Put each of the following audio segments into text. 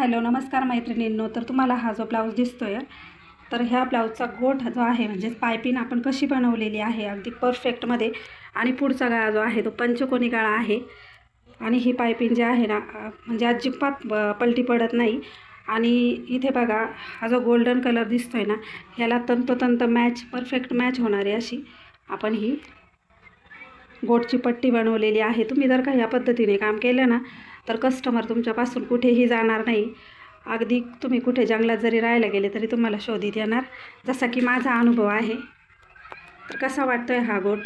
Hello नमस्कार मैत्रिणींनो. तर तुम्हाला हा जो ब्लाऊज दिसतोय तर ह्या ब्लाऊजचा गोठ जो आहे म्हणजेच पायपिंग आपण कशी बनवलेली आहे अगदी परफेक्टमध्ये आणि पुढचा गळा जो आहे तो पंचकोनी गळा आहे. आणि ही पायपिंग जी आहे ना म्हणजे अजिबात पलटी पडत नाही. आणि इथे बघा हा जो गोल्डन कलर दिसतोय ना ह्याला तंतोतंत मॅच परफेक्ट मॅच होणारी अशी आपण ही गोटची पट्टी बनवलेली आहे. तुम्ही जर का ह्या पद्धतीने काम केलं ना तर कस्टमर तुमच्यापासून कुठेही जाणार नाही. अगदी तुम्ही कुठे जंगलात जरी राहायला गेले तरी तुम्हाला शोधित येणार. जसा की माझा अनुभव आहे. तर कसा वाटतो आहे हा गोट?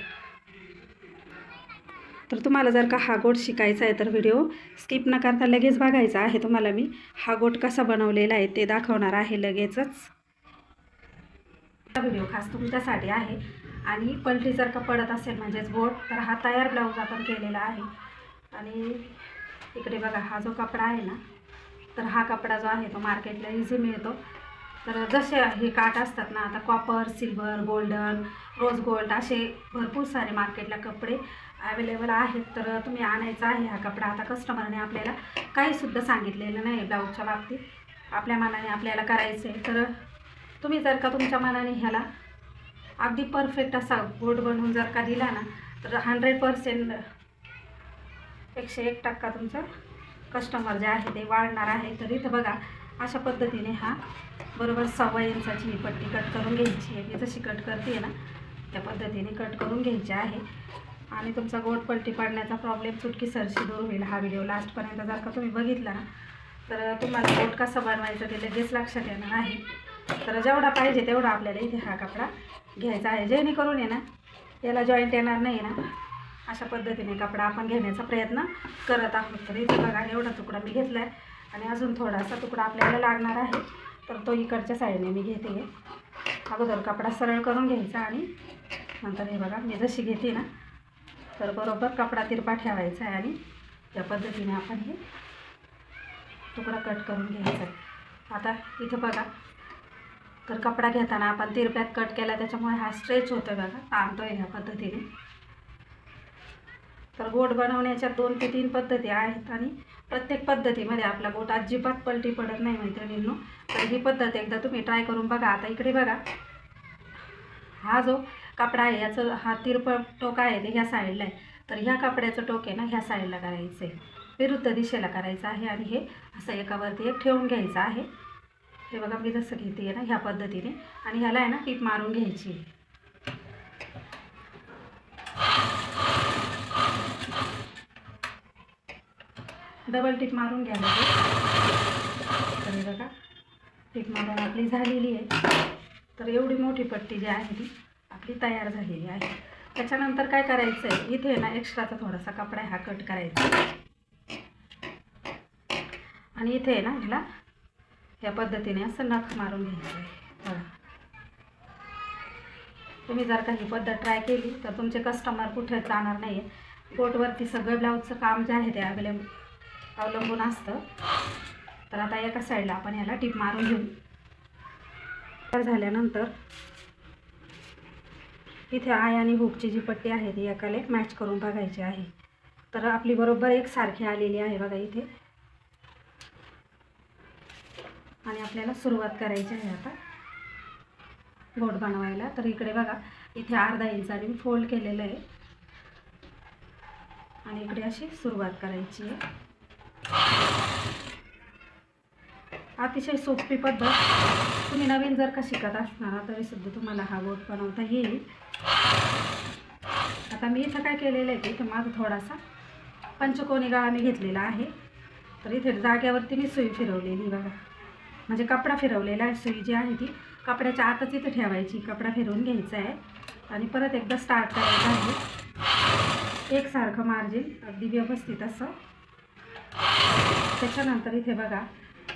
तर तुम्हाला जर का हा गोट शिकायचा आहे तर व्हिडिओ स्किप न करता लगेच बघायचा आहे तुम्हाला मी. हा गोट कसा बनवलेला आहे ते दाखवणार आहे लगेचच. हा व्हिडिओ खास तुमच्यासाठी आहे. आणि पलटी जर का पडत असेल म्हणजेच बोट तर हा तयार ब्लाऊज आपण केलेला आहे. आणि इकडे बघा हा जो कपडा आहे ना तर हा कपडा जो आहे तो मार्केटला इझी मिळतो. तर जसे हे काट असतात ना आता copper silver golden rose gold असे भरपूर सारे मार्केटला कपडे अवेलेबल आहेत. तर तुम्ही आणायचा आहे हा कपडा. आता कस्टमरने आपल्याला काहीसुद्धा सांगितलेलं नाही ब्लाऊजच्या बाबतीत. आपल्या मनाने आपल्याला करायचं आहे तर तुम्ही जर का तुमच्या मनाने ह्याला अगदी परफेक्ट असा गोड बनवून जर का दिला ना तर हंड्रेड पर्सेंट एकशे एक टक्का तुमचं कस्टमर जे आहे ते वाढणार आहे. तर इथं बघा अशा पद्धतीने हा बरोबर सव्वा इंचाची ही पट्टी कट करून घ्यायची आहे. मी जशी कट करते ना त्या पद्धतीने कट करून घ्यायची आहे. आणि तुमचा गोट पलटी पाडण्याचा प्रॉब्लेम चुटकी सरशी दूर होईल हा व्हिडिओ लास्टपर्यंत जर का तुम्ही बघितला ना तर तुम्हाला गोट कसा बनवायचा ते लगेच लक्षात येणार आहे. तर जेवढा पाहिजे तेवढा आपल्याला इथे हा कपडा घ्यायचा आहे. जेणेकरून आहे ना याला जॉईंट येणार नाही ना. अशा पद्धतीने कपडा आपण घेण्याचा प्रयत्न करत आहोत. तर इथे बघा एवढा तुकडा मी घेतला आहे आणि अजून थोडासा तुकडा आपल्याला लागणार आहे. तर तो इकडच्या साईडने मी घेते. अगोदर कपडा सरळ करून घ्यायचा आणि नंतर हे बघा मी जशी घेते ना तर बरोबर कपडा तिरपा ठेवायचा आहे आणि त्या पद्धतीने आपण हे तुकडा कट करून घ्यायचा आहे. आता इथं बघा तर कपडा घेताना आपण तिरप्यात कट केला त्याच्यामुळे हा स्ट्रेच होतो बघा ताणतोय ह्या पद्धतीने. तर गोट बनवण्याच्या दोन ते तीन पद्धती आहेत आणि प्रत्येक पद्धतीमध्ये आपला गोट अजिबात पलटी पडत नाही मैत्रिणींनो. तर ही पद्धत एकदा तुम्ही ट्राय करून बघा. आता इकडे बघा. हा जो कपडा आहे याचं हा तिरप टोक आहे ते ह्या साईडला आहे. तर ह्या कपड्याचं टोक आहे ना ह्या साईडला करायचं आहे विरुद्ध दिशेला करायचं आहे आणि हे असं एकावरती एक ठेवून घ्यायचं आहे. हे बघा मी जसं घेते ना ह्या पद्धतीने. आणि ह्याला आहे ना टीप मारून घ्यायची डबल टिप मारून घ्या लगेच. तर बघा टिप मारून आपली झालेली आहे. तर एवढी मोठी पट्टी जी आहे ती आपली तयार झालेली आहे. त्याच्यानंतर काय करायचं आहे इथे ना एक्स्ट्राचा थोडासा कपडा हा कट करायचा. आणि इथे आहे ना ह्याला या पद्धतीने असं नख मारून घ्यायचं आहे. बघा. तुम्ही जर का ही पद्धत ट्राय केली तर तुमचे कस्टमर कुठे जाणार नाही आहे कोटवरती सगळं ब्लाऊजचं काम जे आहे ते अवेलेबल अवलंबून असतं. तर आता एका साईडला आपण याला टीप मारून घेऊ. तर झाल्यानंतर इथे आय आणि हुकची जी पट्टी आहे ती एकाला एक मॅच करून बघायची आहे. तर आपली बरोबर एक सारखी आलेली आहे बघा इथे. आणि आपल्याला सुरुवात करायची आहे आता. गोट बनवायला. तर इकडे बघा इथे अर्धा इंचाने मी फोल्ड केलेलं आहे. आणि इकडे अशी सुरुवात करायची आहे. अतिशय सोपी पद्धत. तुम्ही नवीन जर का शिकत असणार तरी सुद्धा तुम्हाला हा गोट बनवता येईल आता मी इथं काय केलेलं आहे की इथं माझा थोडासा पंचकोनी गाळा मी घेतलेला आहे. तर इथे जाग्यावरती मी सुई फिरवलेली बघा. म्हणजे कपडा फिरवलेला आहे सुई जी आहे ती. कपड्याच्या आतच इथं ठेवायची कपडा फिरवून घ्यायचा आहे. आणि परत एकदा स्टार्ट करायचं आहे. एकसारखं मार्जिन अगदी व्यवस्थित असं. त्याच्यानंतर इथे बघा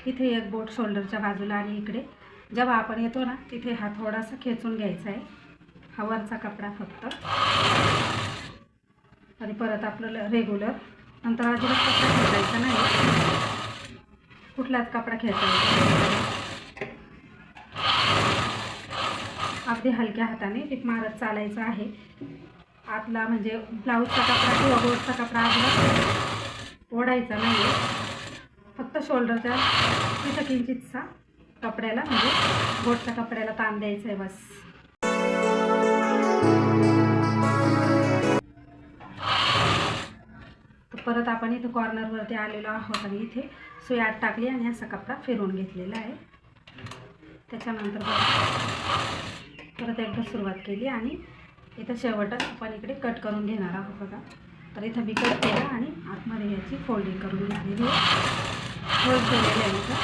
इथे एक बोट शोल्डरच्या बाजूला आणि इकडे. जेव्हा आपण येतो ना तिथे हा थोडासा खेचून घ्यायचा आहे. हा वरचा कपडा फक्त. आणि परत आपलं रेग्युलर नंतर अजिबात कपडा खेचायचा नाही. कुठलाच कपडा खेचायचा अगदी हलक्या हाताने टीप मारत चालायचं आहे. आतला म्हणजे ब्लाऊजचा कपडा किंवा बोटचा कपडा अजिबात ओढायचा नाही शोल्डरच्या तिथं किंचितचा कपड्याला म्हणजे बोटच्या कपड्याला ताण द्यायचा आहे बस परत आपण इथं कॉर्नरवरती आलेलो आहोत आणि इथे सुई आत टाकली आणि असा कपडा फिरवून घेतलेला आहे. त्याच्यानंतर परत एकदा सुरुवात केली आणि इथं शेवटच आपण इकडे कट करून घेणार आहोत बघा. तर इथं मी कट केला आणि आतमध्ये याची फोल्डिंग करून घेतलेली आहे. होत केलेली आहे इथं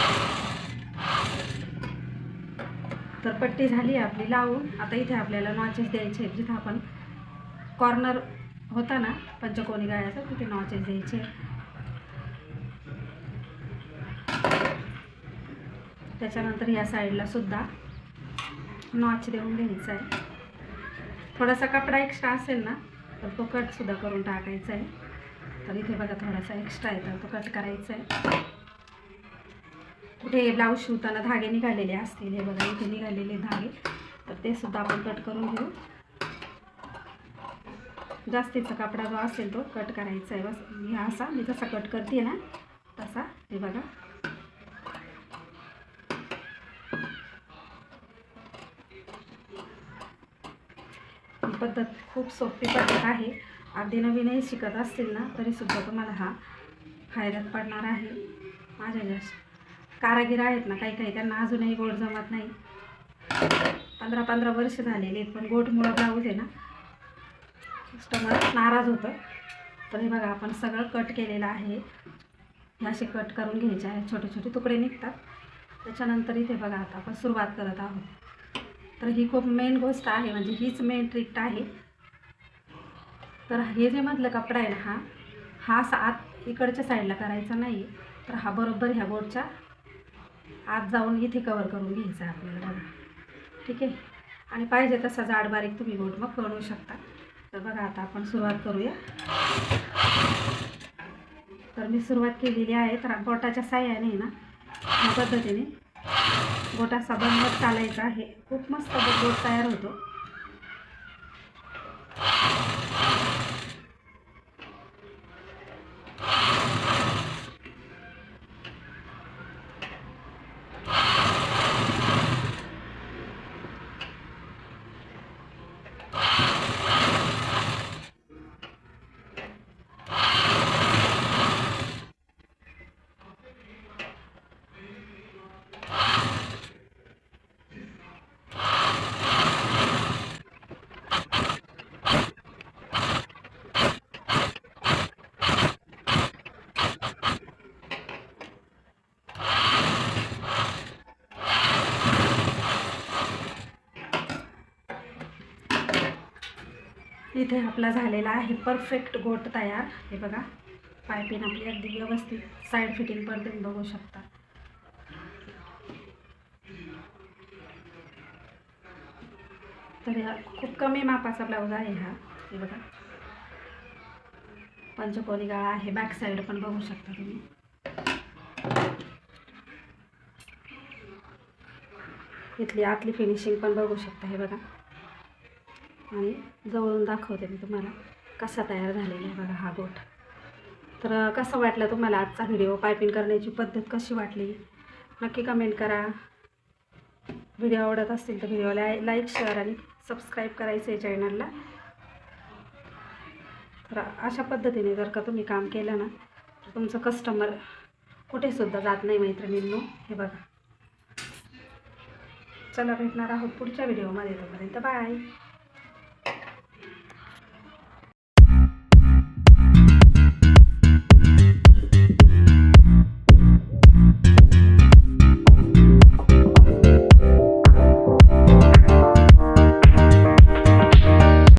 तर पट्टी झाली आहे आपली लावून. आता इथे आपल्याला नॉचेस द्यायचे आहेत. जिथं आपण कॉर्नर होता ना पंचकोनी गाळ्याचा तिथे नॉचेस द्यायचे त्याच्यानंतर या साईडला सुद्धा नॉच देऊन घ्यायचा आहे. थोडासा कपडा एक्स्ट्रा असेल ना तर तो कटसुद्धा करून टाकायचा आहे. तर इथे बघा थोडासा एक्स्ट्रा आहे तर तो कट करायचा आहे. कुठे ब्लाऊज शिवताना धागे निघालेले असतील हे बघा इथे निघालेले धागे. तर ते सुद्धा आपण कट करून घेऊ. जास्तीचा कपडा जो असेल तो कट करायचा आहे बस. ह्या असा मी जसा कट करते ना तसा हे बघा. ही पद्धत खूप सोपी पद्धत आहे. अगदी नवीनही शिकत असतील ना तरीसुद्धा तुम्हाला हा फायद्यात पडणार आहे. माझ्या जास्त कारागीर आहेत ना काही काही त्यांना अजूनही गोड जमत नाही. पंधरा पंधरा वर्ष झालेली आहेत पण गोटमुळं ब्लाऊज आहे ना. कस्टमर नाराज होतं. तर हे बघा आपण सगळं कट केलेलं आहे. हे असे कट करून घ्यायचे आहे छोटे छोटे तुकडे निघतात. त्याच्यानंतर इथे बघा आता आपण सुरुवात करत आहोत. तर ही खूप मेन गोष्ट आहे म्हणजे हीच मेन ट्रिक आहे. तर हे जे मधलं कपडा आहे ना हा हा सा आत इकडच्या साईडला करायचा नाही तर हा बरोबर ह्या बोटच्या आत जाऊन इथे कवर करून घ्यायचा आपल्याला बघा. ठीक आहे? आणि पाहिजे तसा जाड बारीक तुम्ही गोट मग बनवू शकता. तर बघा आता आपण सुरुवात करूया. तर मी सुरुवात केलेली आहे तर बोटाच्या साह्याने ना ह्या पद्धतीने गोटा बनवत चालायचा आहे. खूप मस्त गोट तयार होतो. इथे आपला झालेला आहे परफेक्ट गोट तयार. हे बघा पायपिंग आपली अगदी व्यवस्थित साईड फिटिंग पण तुम्ही बघू शकता. तर हा खूप कमी मापाचा ब्लाऊज आहे हा. हे बघा. पंचकोनी गाळा आहे बॅक साईड पण बघू शकता तुम्ही. इथली आतली फिनिशिंग पण बघू शकता हे बघा. आणि जवळून दाखवते मी तुम्हाला कसा तयार झालेला आहे बघा हा गोठ तर कसं वाटलं तुम्हाला आजचा व्हिडिओ? पायपिंग करण्याची पद्धत कशी वाटली? नक्की कमेंट करा. व्हिडिओ आवडत असतील तर व्हिडिओला लाईक शेअर आणि सबस्क्राईब करायचं आहे चॅनलला तर अशा पद्धतीने जर का तुम्ही काम केलं ना तर तुमचं कस्टमर कुठेसुद्धा जात नाही मैत्रिणींनो. हे बघा. चला भेटणार आहोत पुढच्या व्हिडिओमध्ये. तोपर्यंत बाय